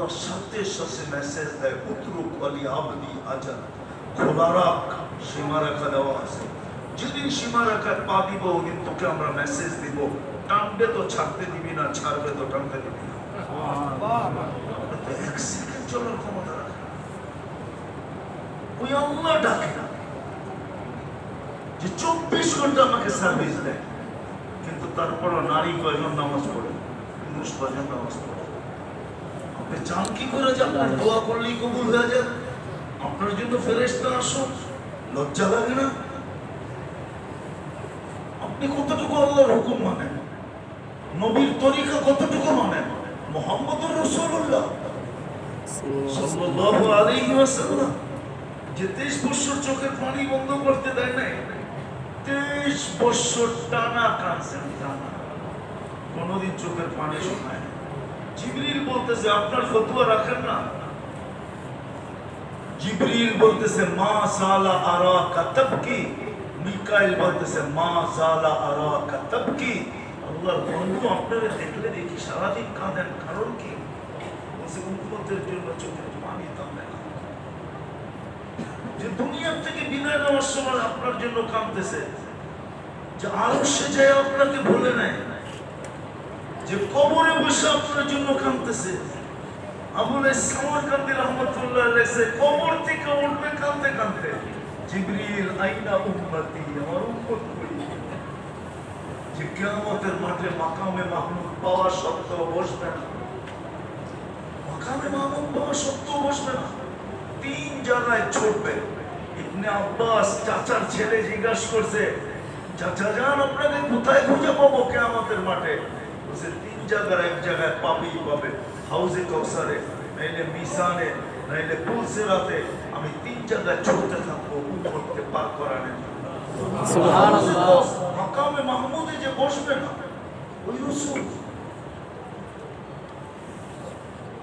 আল্লাহ সাথে সাথে মেসেজ দেয় উতরুক আলী আবদি আজাদ খোলা রাখ সীমারেখা দেওয়া আছে যেদিন সীমারেখায় পা দিব ওদিন তোকে আমরা মেসেজ দিব টানবে তো ছাড়তে দিবি না ছাড়বে তো টানতে দিবি না আমরা তো এক সেকেন্ড চলার ক্ষমতা রাখে না। ওই আল্লাহ ডাকে না যে চব্বিশ ঘণ্টা আমাকে সার্ভিস দেয় কিন্তু তারপরও নারী কয়জন নামাজ পড়ে পুরুষ কয়জন নামাজ পড়ে আপনি চান কি করে যে দোয়া করলেই কবুল হয়ে আপনার জন্য ফেরেস্তা আসুন লজ্জা লাগে না? আপনি কতটুকু আল্লাহর হুকুম মানেন? নবীর তরিকা কতটুকু মানেন? মোহাম্মদুর রসুল্লাহ যে তেইশ বছর চোখের পানি বন্ধ করতে দেয় নাই, তেইশ বছর টানা কাঁদছেন, টানা। কোনোদিন চোখের পানি শোনায়। জিবরিল বলতেছে, আপনার ফতুয়া রাখেন না। জিবরিল বলতেছে, মা সালা আরা কাতাবকি মিকাইল বলতেছে, মা সালা আরা কাতাবকি আল্লাহর বন্ধু আপনারা দেখলে দেখি সারাদিন কাঁদেন, কারণ কি? বলছে উন্মতের জন্য চোখের পানি থামবে না। যে দুনিয়ার থেকে বিদায় নেওয়ার সময় আপনার জন্য কাঁদতেছে, যে আরও সে যায় আপনাকে ভুলে নেয়। যে কবরে বসে আপনার জন্য কাঁদতেছে। কবর থেকে উঠবে কাঁদতে কাঁদতে। জিবরিল, আইনা আমার কই যে মাঠে মাকামে মাহমুদ পাওয়া সত্ত্বেও বসবে না। মাকামে মাহমুদ পাওয়া সত্ত্বেও বসবে না। তিন জায়গায় ছুটবে। ইবনে আব্বাস চাচার ছেলে জিজ্ঞাসা করছে, চাচা যান, আপনাকে কোথায় খুঁজে পাবো কেয়ামতের মাঠে? বলছে তিন জায়গার এক জায়গায় পাবেই পাবে হাউজে কৌসারে নাইলে মিসানে নাইলে পুলসেরাতে আমি তিন জায়গায় ছুটতে থাকব উম্মতকে পার করানোর জন্য। মাকামে মাহমুদে যে বসবে না ওই রসুল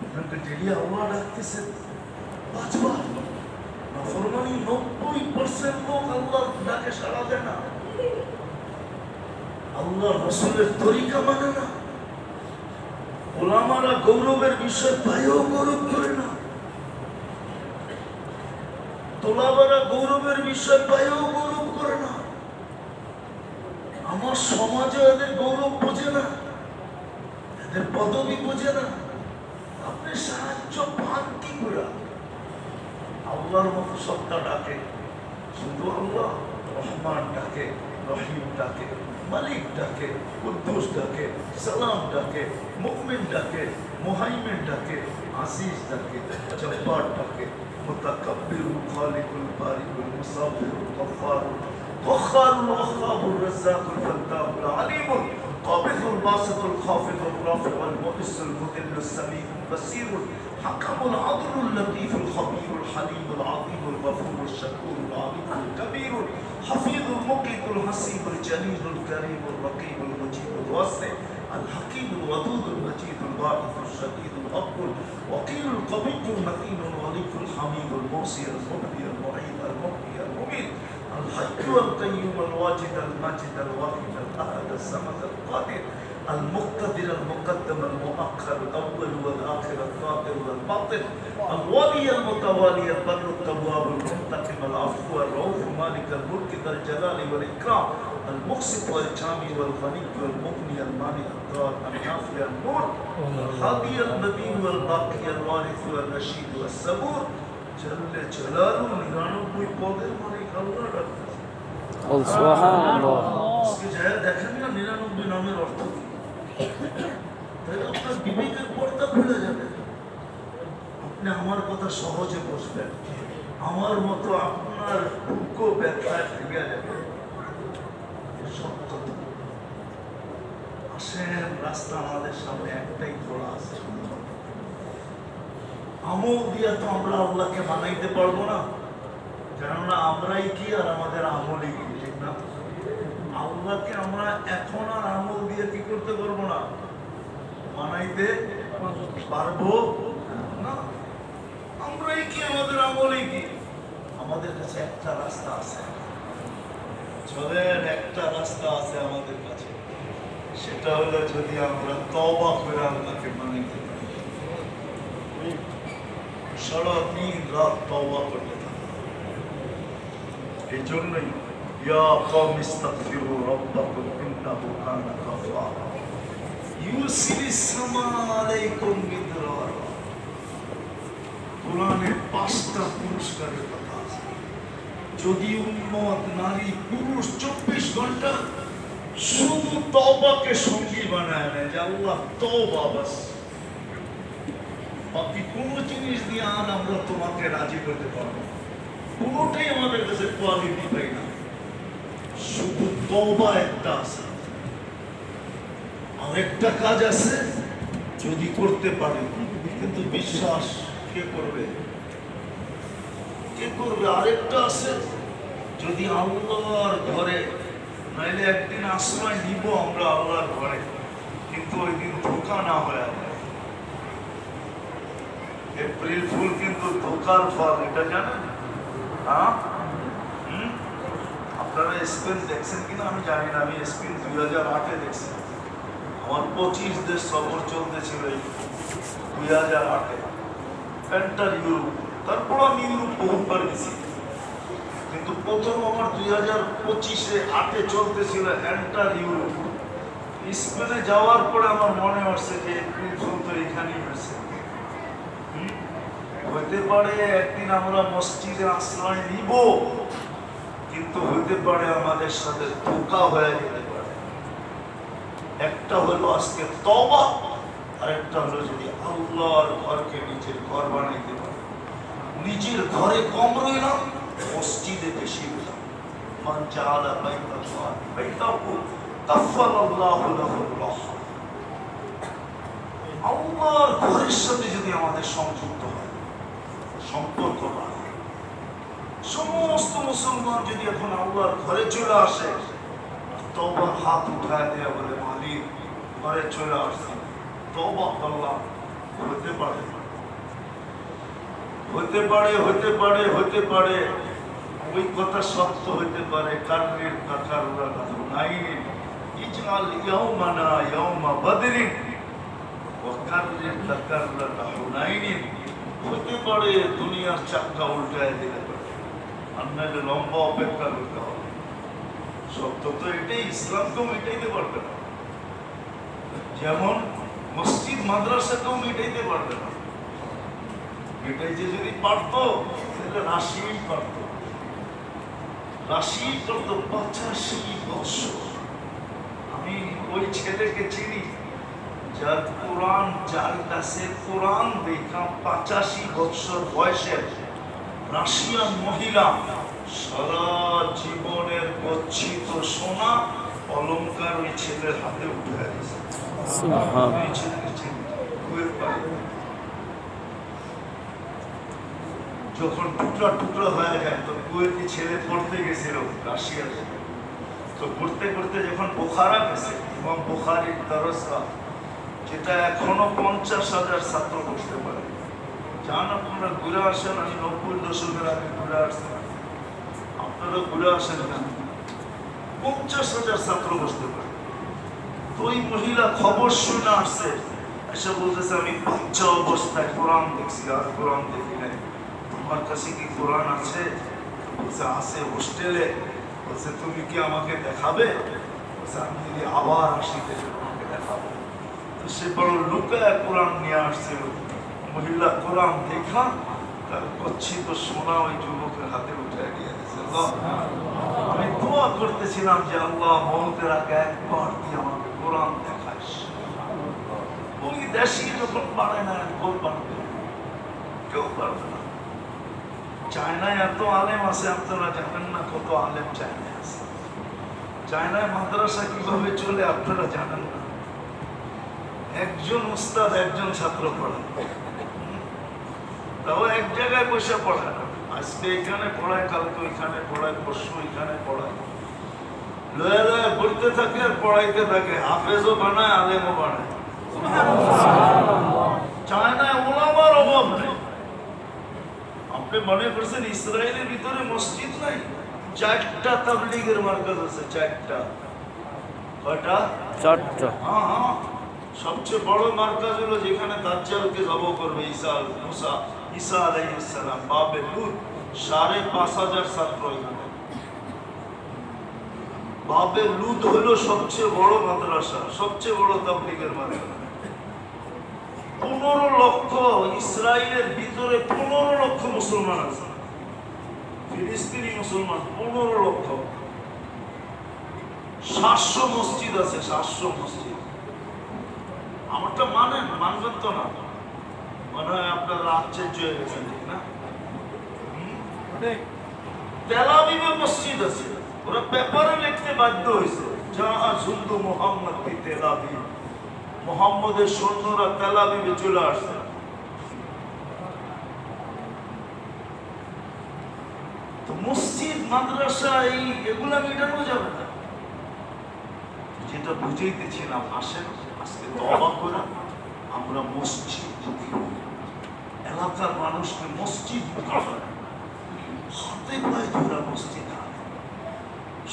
আপনাকে ডেলি আল্লাহ ডাকতেছে পাঁচবার নাফরমানি নব্বই পার্সেন্ট লোক আল্লাহ ডাকে সাড়া দেয় না আল্লাহ রসুলের তরিকা মানে না ওলামারা গৌরবের বিষয়, পায়েও গৌরব করে না। তোলাবারা গৌরবের বিষয়, পায়েও গৌরব করে না। আমার সমাজে এদের গৌরব বোঝে না, এদের পদবি বোঝে না। আপনি সাহায্য পান কি করে? আল্লাহর মতো সত্তা ডাকে, শুধু আল্লাহ, রহমান ডাকে, রহিম ডাকে। মালিক ডাকে কুদ্দুস ডাকে সালাম ডাকে মুকমিন ডাকে মুহাইমিন ডাকে আসিস ডাকে জব্বার ডাকে মুতাকাব্বির খালিকুল বারিকুল মুসাফির গফফার وخار الوخاب الرزاق الفتاح العليم القابض الباسط الخافض الرافع المؤس المذل السميع البصير الحكم العدل اللطيف الخبير الحليم العظيم الغفور الشكور العليم الكبير الحفيظ المقيت الحسيب الجليل الكريم الرقيب المجيب الواسع الحكيم الودود المجيد الباعث الشديد الأقوى وقيل القوي المتين الوليد الحميد الموصي المبدي المعيد المحيي المميت الحي القيوم الواجد الماجد الواحد الأحد الصمد القادر المقتدر المقدم المؤخر الاول والاخر الظاهر والباطن الولي المتوالي البر التواب المنتقم العفو الرؤوف مالك الملك ذا الجلال والاكرام المقسط والجامي والغني والمغني المانع الضار النافع النور الهادي النبي والباقي الوارث والرشيد والصبور جل جلاله নিরানব্বই পদের মালিক আল্লাহ ডাকতেছে বল সুবহানাল্লাহ আজকে যায় দেখেন না নিরানব্বই নামের অর্থ কি তাই আপনার বিবেকের পর্দা খুলে যাবে। আপনি আমার কথা সহজে বসবেন আমার মতো আপনার ব্যথায় ভেঙে যাবে। রাস্তা আমাদের সামনে একটাই খোলা আছে। আমল দিয়া তো আমরা আল্লাহকে মানাইতে পারব না। কেননা আমরাই কি আর আমাদের আমলই কি, ঠিক না? আল্লাহকে আমরা এখন আর আমল দিয়ে কি করতে পারব না? মানাইতে পারব না। আমরাই কি আমাদের আমলই কি? আমাদের কাছে একটা রাস্তা আছে। একটা রাস্তা আছে আমাদের কাছে। সেটা হলো যদি আমরা তবা করে আল্লাহকে মানাইতে পারি। সারা দিন রাত তওবা করতে থাকো এই জন্যই ইয়া কওম ইস্তাগফিরু রাব্বাকুম ইন্নাহু কানা গাফফারা ইউসিলিস সামা আলাইকুম মিদরারা কোরআনে পাঁচটা পুরস্কারের কথা আছে। যদি উম্মত, নারী, পুরুষ চব্বিশ ঘণ্টা শুধু তওবাকে সঙ্গী বানায় নেয়, যে আল্লাহ তওবা বাস। বাকি কোনো জিনিস দিয়ে আর আমরা তোমাকে রাজি করতে পারব কোনোটাই আমাদের কাছে কোয়ালিটি পাই না। শুধু তওবা একটা আছে আরেকটা কাজ আছে, যদি করতে পারে। কিন্তু বিশ্বাস কে করবে? কে করবে? আরেকটা আছে, যদি আল্লাহর ঘরে, নাইলে একদিন আশ্রয় নিব আমরা আল্লাহর ঘরে, কিন্তু ওই দিন ধোকা না হয় এপ্রিল ফুল কিন্তু ধোকার ফল, এটা জানেন? হ্যাঁ? আপনারা স্পেন দেখছেন কিনা আমি জানি না, আমি স্পেন দুই হাজার আটে দেখছি। আমার পঁচিশ দেশ সফর চলতেছিল এই দুই হাজার আটে। এন্টার ইউরোপ তারপর আমি ইউরোপ বহুবার গেছি কিন্তু প্রথম আমার দুই হাজার পঁচিশে আটে চলতেছিল এন্টার ইউরোপ স্পেনে যাওয়ার পরে আমার মনে হচ্ছে যে ফুল এখানেই হয়েছে? হইতে পারে একদিন আমরা মসজিদে আশ্রয় নিব। হইতে পারে আমাদের সাথে ধোকা হয়ে যেতে পারে। একটা হলো আজকে তবা আর একটা হলো যদি আল্লাহর ঘরকে নিজের ঘর বানাইতে পারে। নিজের ঘরে কম রইলাম মসজিদে বেশি রইলাম মান জাআলা বাইতাল্লাহ বাইতাহু, কাফফারাল্লাহু লাহুল রাহ আল্লাহর ঘরের সাথে যদি আমাদের সংযুক্ত হয়, সম্পর্ক বাড়ে। সমস্ত মুসলমান যদি এখন আল্লাহর ঘরে চলে আসে তবার হাত উঠায় দেয়া বলে মালিক ঘরে চলে আসছে। তবা করলাম হতে পারে। হতে পারে হতে পারে হতে পারে। ওই কথা সত্য হতে পারে। কারণের কাকার নাই। ইজআল ইয়াউমানা ইয়াউমা বদরিন। ওয়াকাররির তাকাররাতা হুনাইনিন হতে পারে, দুনিয়ার চাক্কা উল্টায় পারে আপনাকে লম্বা অপেক্ষা করতে হবে। সত্য তো এটাই, ইসলাম তো মেটাইতে পারবে না। যেমন মসজিদ মাদ্রাসাকেও মেটাইতে পারবে না। মেটাইতে যদি পারতো, তাহলে রাশি পারতো। রাশি করতো পঁচাশি বছর আমি ওই ছেলেকে চিনি, যার কোরআন, যার কাছে কোরআন দেখলাম পঁচাশি বছর বয়সের। রাশিয়ান মহিলা সারা জীবনের গচ্ছিত সোনা অলংকার ওই ছেলের হাতে উঠে গেছে যখন টুকরা টুকরা হয়ে যায় তো কুয়েতি ছেলে পড়তে গেছিল রাশিয়াতে তো পড়তে ঘুরতে যখন বোখারা গেছে এবং বোখারির দরসা যেটা এখনও পঞ্চাশ হাজার ছাত্র বসতে পারে। যান আপনারা ঘুরে আসেন, আমি নব্বই দশকের আগে ঘুরে আসছি। আপনারা ঘুরে আসেন না পঞ্চাশ হাজার ছাত্র বসতে পারে। তো ওই মহিলা খবর শুনে আসছে, এসে বলতেছে, আমি বাচ্চা অবস্থায় কোরআন দেখছি, আর কোরআন দেখি নাই। তোমার কাছে কি কোরআন আছে? বলছে, আছে হোস্টেলে। বলছে, তুমি কি আমাকে দেখাবে? বলছে, আমি যদি আবার আসি তোমাকে দেখাবো। তো সে বড় লুকায় কোরআন নিয়ে আসছিল। মহিলা কোরআন দেখা তার গচ্ছিত সোনা ওই যুবকের হাতে উঠে দিয়ে দিয়েছে। আমি দোয়া করতেছিলাম যে আল্লাহ মমতের আগে একবার তুই আমাকে কোরআন দেখাস। ওই দেশি যখন পারে না, কেউ পারবে। কেউ পারবে না। চায়নায় এত আলেম আছে, আপনারা জানেন না কত আলেম চায়নায় আছে। চায়নায় মাদ্রাসা কীভাবে চলে, আপনারা জানেন না। একজন উস্তাদ, একজন ছাত্র পড়ায়। তাও এক জায়গায় বসে পড়ায়। আজকে এখানে পড়ায় কালকে ওইখানে পড়ায় পরশু ওইখানে পড়ায়। লয়ে থাকে আর পড়াইতে থাকে। হাফেজও বানায় আলেমও বানায়। চায়নায় ওলামার অভাব নেই। আপনি মনে করছেন ইসরায়েলের ভিতরে মসজিদ নাই? চারটা তাবলিগের মার্কাজ আছে চারটা। কয়টা? চারটা। হ্যাঁ হ্যাঁ। সবচেয়ে বড় মার্কাজ হলো যেখানে দাজ্জালকে জব করবে ঈসা মুসা ঈসা লুত সাড়ে পাঁচ হাজার ছাত্র হলো সবচেয়ে বড় মাদ্রাসা, সবচেয়ে বড় তাবলিগের মাদ্রাসা। পনেরো লক্ষ ইসরায়েলের ভিতরে পনেরো লক্ষ মুসলমান আছে। ফিলিস্তিনি মুসলমান পনেরো লক্ষ। সাতশো মসজিদ আছে, সাতশো মসজিদ। আমারটা মানেন, মানবেন তো না। মনে হয় আপনারা আশ্চর্য হয়ে গেছেন, ঠিক না? তেলাবিবে মসজিদ আছে। ওরা পেপারে লিখতে বাধ্য হয়েছে, যা মোহাম্মদ মোহাম্মদের সৈন্যরা চলে আসছে। মসজিদ, মাদ্রাসা, এই এগুলা মেটানো যাবে না যেটা বুঝাইতেছিলাম, আসেন, আজকে তবা করে আমরা মসজিদ এলাকার মানুষকে মসজিদ হাতে পায়ে ধরা মসজিদ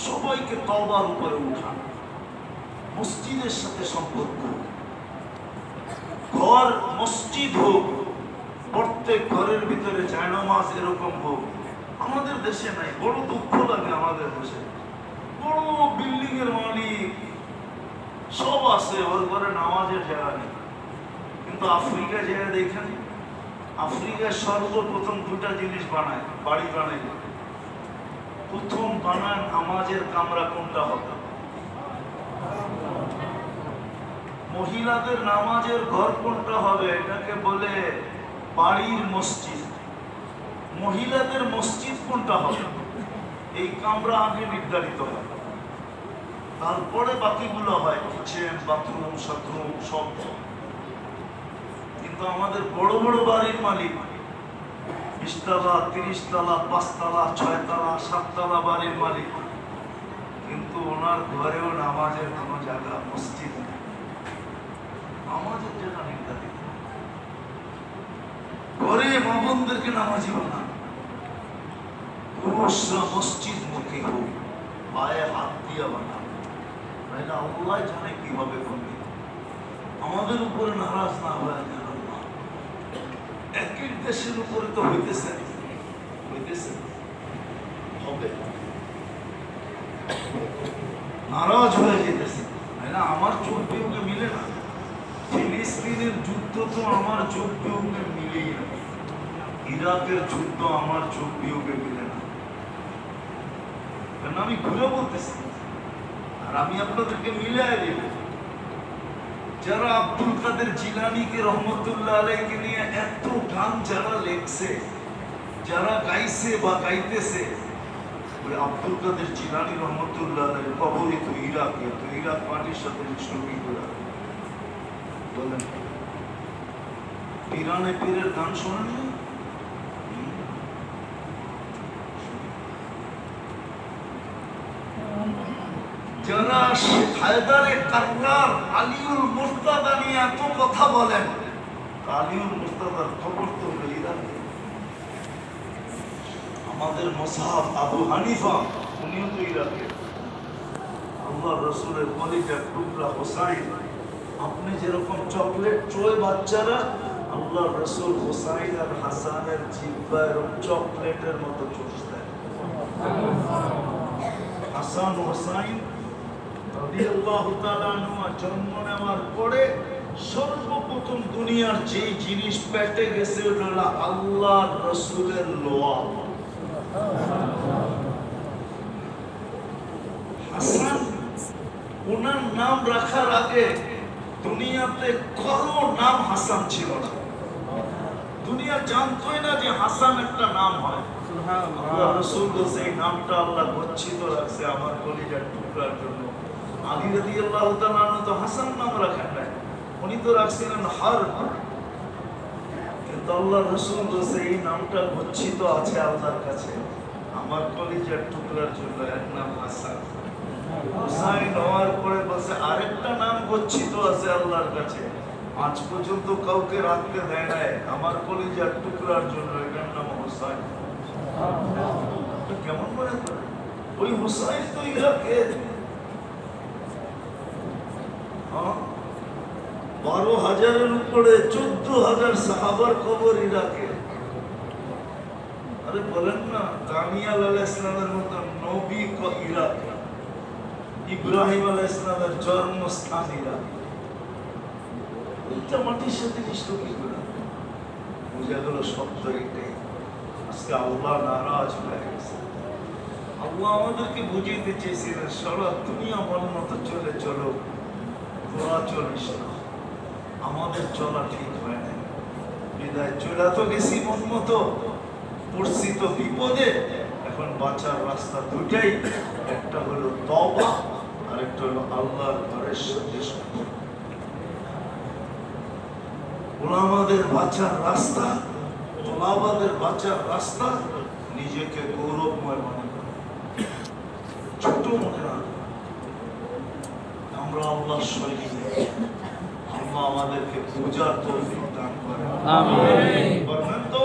সবাইকে তবার উপরে উঠান। মসজিদের সাথে সম্পর্ক। ঘর মসজিদ হোক, প্রত্যেক ঘরের ভিতরে জায়নামাজ এরকম হোক, আমাদের দেশে নাই। বড় দুঃখ লাগে আমাদের দেশে। বড় বিল্ডিং এর মালিক, সব আছে, ওর ঘরে নামাজের জায়গা নেই। কিন্তু আফ্রিকা জায়গা দেখেন আফ্রিকায় সর্বপ্রথম দুটা জিনিস বানায়, বাড়ি বানায়। প্রথম বানায় নামাজের কামরা কোনটা হবে? মহিলাদের নামাজের ঘর কোনটা হবে? এটাকে বলে বাড়ির মসজিদ। মহিলাদের মসজিদ কোনটা হবে? এই কামরা আগে নির্ধারিত হয়। তারপরে বাকিগুলো হয়, কিচেন, বাথরুম, সাথরুম, সব। কিন্তু আমাদের বড় বড় বাড়ির মালিক। বিশতলা, তিরিশতলা, পাঁচতলা, ছয়তলা, সাততলা বাড়ির মালিক। কিন্তু ওনার ঘরেও নামাজের কোনো জায়গা, মসজিদ নেই। ঘরে মা নামাজি মসজিদ মুখী হোক, পায়ে হাত দিয়া বানান নাহলে আল্লাহ জানে কীভাবে করবে। আমাদের উপরে নারাজ না হয়ে যেন। আল্লাহ। এক এক দেশের উপরে তো হইতেছে হইতেছে হবে। নারাজ হয়ে যেতেছে। আমার চোখ বিয়োগে মিলে না। ফিলিস্তিনের যুদ্ধ তো আমার চোখ বিয়োগে মিলেই না। ইরাকের যুদ্ধ আমার চোখ বিয়োগে মিলে না। কারণ আমি ঘুরে বলতেছি? আর আমি আপনাদেরকে মিলাই দেব। যারা আব্দুল কাদের জিলানিকে রহমতুল্লাহ আলাইকে নিয়ে এত গান যারা লেখছে, যারা গাইছে বা গাইতেছে আব্দুল কাদের জিলানি রহমতুল্লাহ আলাই কবরই তো ইরাকে তো ইরাক পার্টির সাথে শ্রমিক বলেন পিরানে পীরের গান শোনেন হায়দারে কার্রার আলিউল নিয়ে এত কথা বলেন। আলিউল খবর তো আমাদের আবু হানিফা, উনিও তো ইরাকে। আল্লাহ রসুলের টুকরা হোসাইন। আপনি যেরকম চকলেট চোয় বাচ্চারা আল্লাহ রসুল হোসাইন আর হাসানের জিব্বা এরকম চকলেটের মতো চুষ দেয়। হাসান হোসাইন জন্ম নেওয়ার পরে সর্বপ্রথম দুনিয়ার যে জিনিস পেটে গেছে ওটা আল্লাহ রসুলের লোয়া। হাসান ওনার নাম রাখার আগে দুনিয়াতে কারও নাম হাসান ছিল না। দুনিয়া জানতোই না যে হাসান একটা নাম হয়। আল্লাহ রসুল সেই নামটা আল্লাহ গচ্ছিত রাখছে আমার কলিজার টুকরার জন্য। আলী রাদি আল্লাহ তো হাসান নাম রাখেন নাই উনি তো রাখছিলেন হার কিন্তু আল্লাহ রসুল সেই নামটা গচ্ছিত আছে আল্লাহর কাছে। আমার কলিজার টুকরার জন্য এক নাম হাসান। হুসাইন হওয়ার পরে বলছে, আরেকটা নাম গচ্ছিত আছে আল্লাহর কাছে। আজ পর্যন্ত কাউকে রাখতে দেয় নাই। আমার কলিজার টুকরার জন্য এটার নাম হুসাইন। কেমন মনে করে? ওই হুসাইন তো ইরাকে হ্যাঁ? বারো হাজারের উপরে চোদ্দ হাজার সাহাবার কবর ইরাকে আরে বলেন না, দানিয়াল আলাহ ইসলামের মতো নবী ইব্রাহিম আলাহ ইসলামের জন্মস্থান মাটির সাথে মিশল কি করে? বুঝা গেল শব্দ এটাই আজকে আল্লাহ নারাজ হয়ে গেছে। আল্লাহ আমাদেরকে বুঝিয়ে চেয়েছিলেন সারা দুনিয়া মন মতো চলে চলো, তোরা চলিস না। আমাদের চলা ঠিক হয় না বিদায় চলে তো গেছি মন মতো। পড়ছি বিপদে। এখন বাঁচার রাস্তা দুটাই একটা হলো তবা আর একটা হলো আল্লাহর ঘরের সাথে ওলামাদের বাঁচার রাস্তা তোলাবাদের বাঁচার রাস্তা নিজেকে গৌরবময় মনে করে। ছোট মনে আমরা আল্লাহ শৈলী আল্লাহ আমাদেরকে পূজার তৌফিক দান করে। আমিন। করবেন তো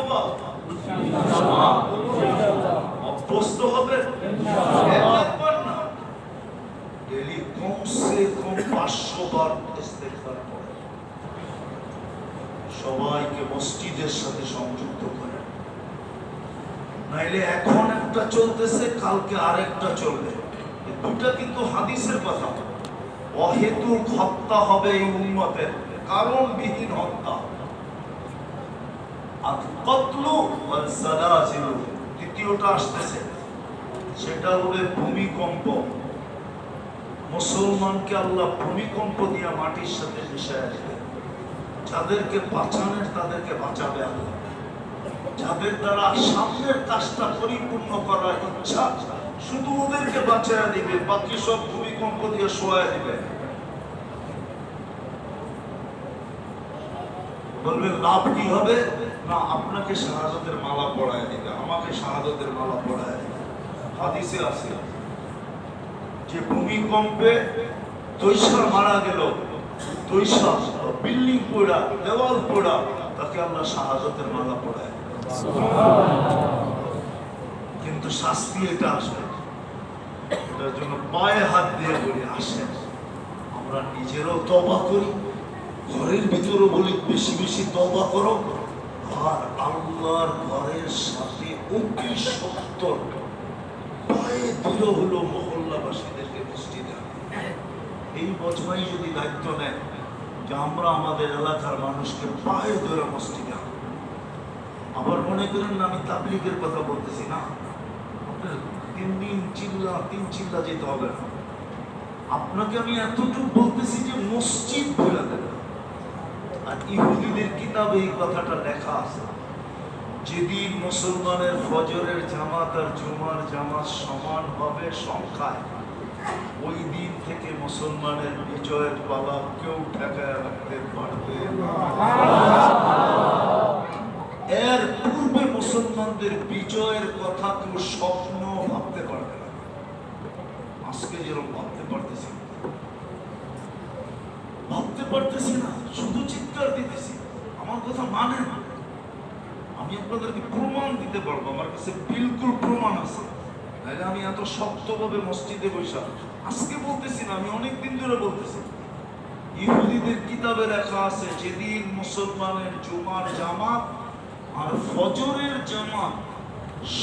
অভ্যস্ত হবে একবার না। ডেলি কমসে কম পাঁচশো বার ইস্তেগফার করে সবাইকে মসজিদের সাথে সংযুক্ত করে নাইলে এখন একটা চলতেছে কালকে আরেকটা চলবে। দুটা কিন্তু হাদিসের কথা অহেতুক হত্যা হবে এই উন্মতের কারণবিহীন হত্যা। আসতেছে। সেটা ভূমিকম্প। মুসলমানকে আল্লাহ ভূমিকম্প দিয়ে মাটির সাথে মিশায় দেবে। যাদেরকে বাঁচানোর, তাদেরকে বাঁচাবে আল্লাহ। যাদের দ্বারা সামনের কাজটা পরিপূর্ণ করার ইচ্ছা, শুধু ওদেরকে বাঁচায়া দিবে, বাকি সব দিয়ে শোয়া দিবে। বলবেন লাভ কি হবে? না আপনাকে শাহাদতের মালা পড়ায় দিবে আমাকে শাহাদতের মালা পড়ায় দিবে। হাদিসে আছে যে ভূমিকম্পে তৈশা মারা গেল তৈশা বিল্ডিং পোড়া দেওয়াল পোড়া তাকে আমরা শাহাদতের মালা পড়ায় কিন্তু শাস্তি এটা আসবে এটার জন্য পায়ে হাত দিয়ে বলি, আসেন, আমরা নিজেরও তবা করি, ঘরের ভিতরও বলি, বেশি বেশি তবা করো আর আল্লাহর ঘরের সাথে অতি সত্তর পায়ে দূর হলো মহল্লাবাসীদেরকে মসজিদে আনতে। এই বজমাই যদি দায়িত্ব নেয় যে আমরা আমাদের এলাকার মানুষকে পায়ে ধরে মসজিদে আনব। আবার মনে করেন আমি তাবলিগের কথা বলতেছি, না তিন দিন চিল্লা, তিন চিল্লা যেতে হবে না। আপনাকে আমি এতটুকু বলতেছি যে মসজিদ ভুলে দেবে আর ইহুদিদের কিতাবে এই কথাটা লেখা আছে, যেদিন মুসলমানের ফজরের জামাত আর জুমার জামাত সমান হবে সংখ্যায়, ওই দিন থেকে মুসলমানের বিজয়ের পালা কেউ ঠেকায় রাখতে পারবে এর মুসলমানদের বিজয়ের কথা কেউ স্বপ্ন ভাবতে পারবে না। আজকে যেরকম ভাবতে পারতেছি ভাবতে পারতেছি না, শুধু চিৎকার দিতেছি। আমার কথা মানে না। আমি আপনাদেরকে প্রমাণ দিতে পারব, আমার কাছে বিলকুল প্রমাণ আছে। নাহলে আমি এত শক্তভাবে মসজিদে বৈশা আজকে বলতেছি না, আমি অনেক দিন ধরে বলতেছি। ইহুদিদের কিতাবে লেখা আছে, যেদিন মুসলমানের জুমার জামাত আর ফজরের জামাত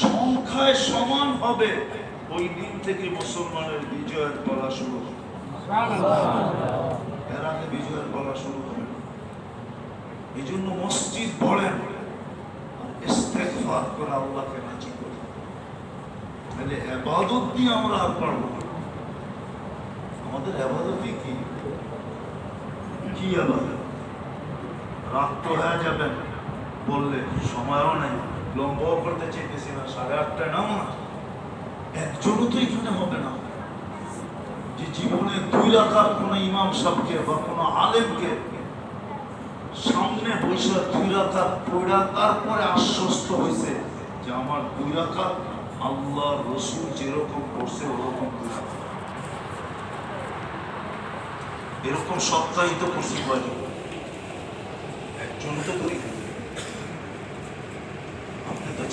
সংখ্যায় সমান হবে ওই দিন থেকে মুসলমানের বিজয়ের বলা শুরু হবে। এর আগে বিজয়ের বলা শুরু হবে এই জন্য মসজিদ ইস্তেগফার করে আল্লাহকে রাজি করি। তাহলে এবাদত দিয়ে আমরা আর পারব। আমাদের এবাদতই কি? কি আবাদত রাত তো হয়ে যাবেন বললে, সময়ও নেই, লম্বাও করতে চাইতেছি না, সাড়ে আটটায় নামা একজনও তো এখানে হবে না যে জীবনে দুই রাখার কোনো ইমাম সাহকে বা কোনো আলেমকে সামনে বৈশাখ দুই রাখার পড়া, তারপরে আশ্বস্ত হয়েছে যে আমার দুই রাখার আল্লাহ রসুল যেরকম করছে ওরকম দুই। এরকম সপ্তাহিত করছি বাড়ি একজন তো করি না।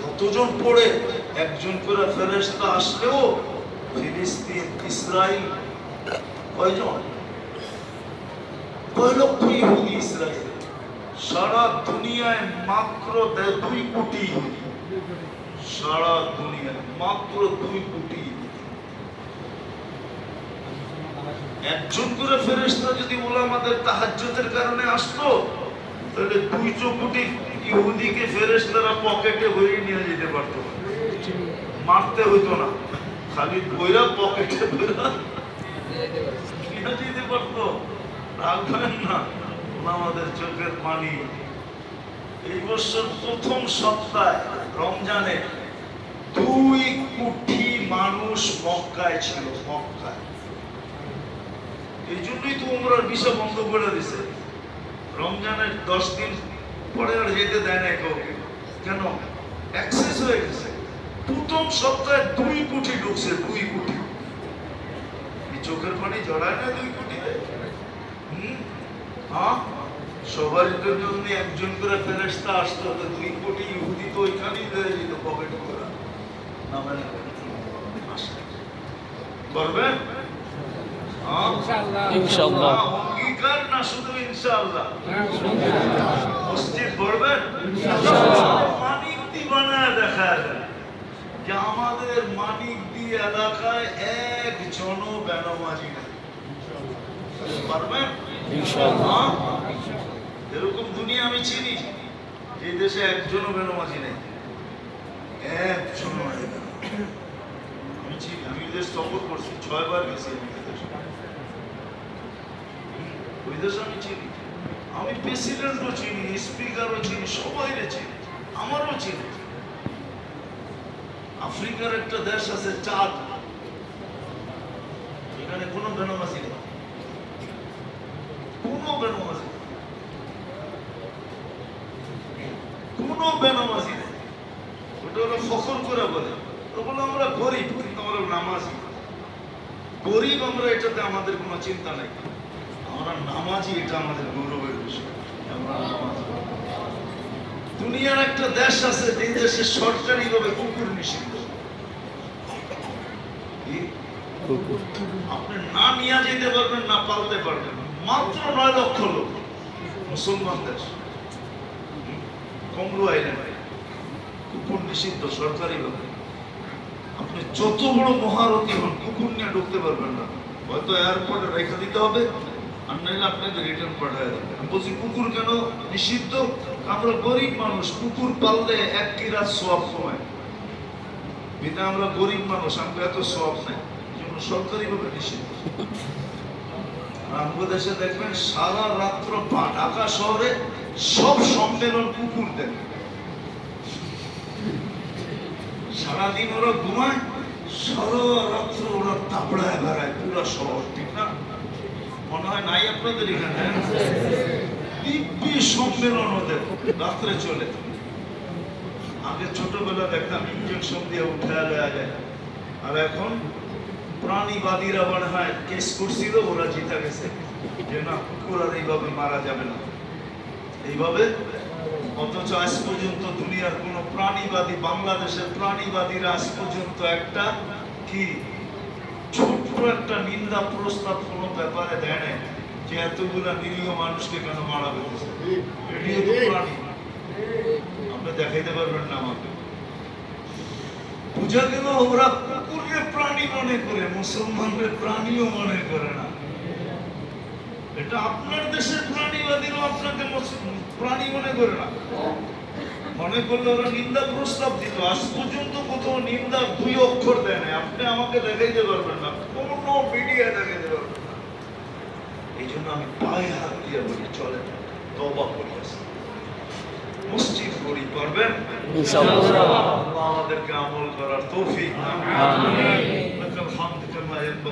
যতজন পড়ে, একজন করে ফেরেস্তা আসলেও ফিলিস্তিন ইসরায়েল কয়জন? কয় লক্ষ ইহুদি ইসরায়েল সারা দুনিয়ায় মাত্র দুই কোটি সারা দুনিয়ায় মাত্র দুই কোটি একজন করে ফেরেশতা যদি ওলামাদের তাহাজ্জুদের কারণে আসতো, তাহলে দুইশো কোটি ইহুদিকে ফেরেশতারা পকেটে নিয়ে যেতে পারতো মারতে হইতো না। খালি বইরা পকেটে নিয়ে যেতে পারতো। রাখবেন না ওলামাদের চোখের পানি। এই বছর প্রথম সপ্তাহে, রমজানে, দুই কোটি মানুষ মক্কায় ছিল, মক্কায়। এই জন্যই তো উমরার বিষয় বন্ধ করে দিছে। রমজানের দশ দিন পরে আর যেতে দেয় না কাউকে কেন? অ্যাক্সেস হয়ে গেছে। প্রথম সপ্তাহে দুই কোটি ঢুকছে দুই কোটি। চোখের পানি জড়ায় না দুই হুম? হ্যাঁ? সবার জন্য একজন করে ফেরেস্তা আসতো দুই কোটি ইহুদি তো ওইখানেই হয়ে যেত, পকেট করা করবেন? ইনশাআল্লাহ অঙ্গীকার না শুধু ইনশাআল্লাহ মসজিদ পড়বেন মানিক দি বানায় দেখা যায় যে আমাদের মানিক দি এলাকায় এক জন বেনমাজি নেই পারবেন ইনশাআল্লাহ? এরকম দুনিয়া আমি চিনি যে দেশে একজনও বেনমাজি নেই একজনও আমি চিনি আমি দেশ সফর করছি ছয়বার গেছি আমি দেশে। হুম, ওই দেশ আমি চিনি। আমি প্রেসিডেন্টও চিনি স্পিকারও চিনি সবাই চিনি। আমারও চিনি। আফ্রিকার একটা দেশ আছে চাঁদ। এখানে কোনো নেই। কোনো কোনো নেই। ওটা ওরা ফখর করে বলে। বলে আমরা গরিব কিন্তু আমরা নামাজি। গরিব আমরা এটাতে আমাদের কোনো চিন্তা নেই। আমরা নামাজি এটা আমাদের গৌরবের বিষয়। আমরা দুনিয়ার একটা দেশ আছে যে দেশে সরকারি ভাবে কুকুর নিষিদ্ধ। আপনি না নিয়ে যেতে পারবেন না পালতে পারবেন। মাত্র নয় লক্ষ লোক মুসলমান দেশ। কমরু আইল্যান্ড কুকুর নিষিদ্ধ সরকারি ভাবে আপনি যত বড় মহারথী হন কুকুর নিয়ে ঢুকতে পারবেন না। হয়তো এয়ারপোর্টে রেখে দিতে হবে রিটার্ন পাঠায় দেবে। বলছি, কুকুর কেন? নিষিদ্ধ। আমরা গরিব মানুষ, কুকুর পাললে এক কিরাত সব আমরা গরিব মানুষ আমরা এত সব নিষিদ্ধ। আমাদের দেখবেন, সারা রাত্র ঢাকা শহরে সব সম্মেলন কুকুর দেন সারাদিন ওরা ঘুমায়, সারা রাত্র ওরা তাপড়ায় বেড়ায়, পুরো শহর ঠিক না মনে হয় নাই আপনাদের এখানে? সম্মেলন ওদের? রাত্রে চলে। আগে ছোটবেলা দেখতাম ইঞ্জেকশন দিয়ে উঠে দেওয়া যায় আর এখন প্রাণীবাদীরা মনে হয় কেস করছিল, ওরা জিতা গেছে। যে না কুকুর আর এইভাবে মারা যাবে না। এইভাবে অথচ আজ পর্যন্ত দুনিয়ার কোন প্রাণীবাদী, বাংলাদেশের প্রাণীবাদীরা আজ পর্যন্ত একটা কি একটা নিন্দা প্রস্তাব কোনো ব্যাপারে দেয় নাই যে এতগুলা নিরীহ মানুষকে কেন মারা হয়েছে? এটিও তো প্রাণী আপনি দেখাইতে পারবেন না আমাকে। বুঝা গেল ওরা কুকুরকে প্রাণী মনে করে মুসলমানকে প্রাণীও মনে করে না। এটা আপনার দেশের প্রাণীবাদীরাও আপনাকে প্রাণী মনে করে না। মনে করলে ওরা নিন্দা প্রস্তাব দিত। আজ পর্যন্ত কোথাও নিন্দা দুই অক্ষর দেয় না আপনি আমাকে দেখাইতে পারবেন না। কোনো মিডিয়া দেখাইতে পারবেন না। এই জন্য আমি পায়ে হাত দিয়ে বলি চলে তবা করি আসি মসজিদ করি পারবেন? আমাদেরকে আমল করার তৌফিক আমিন।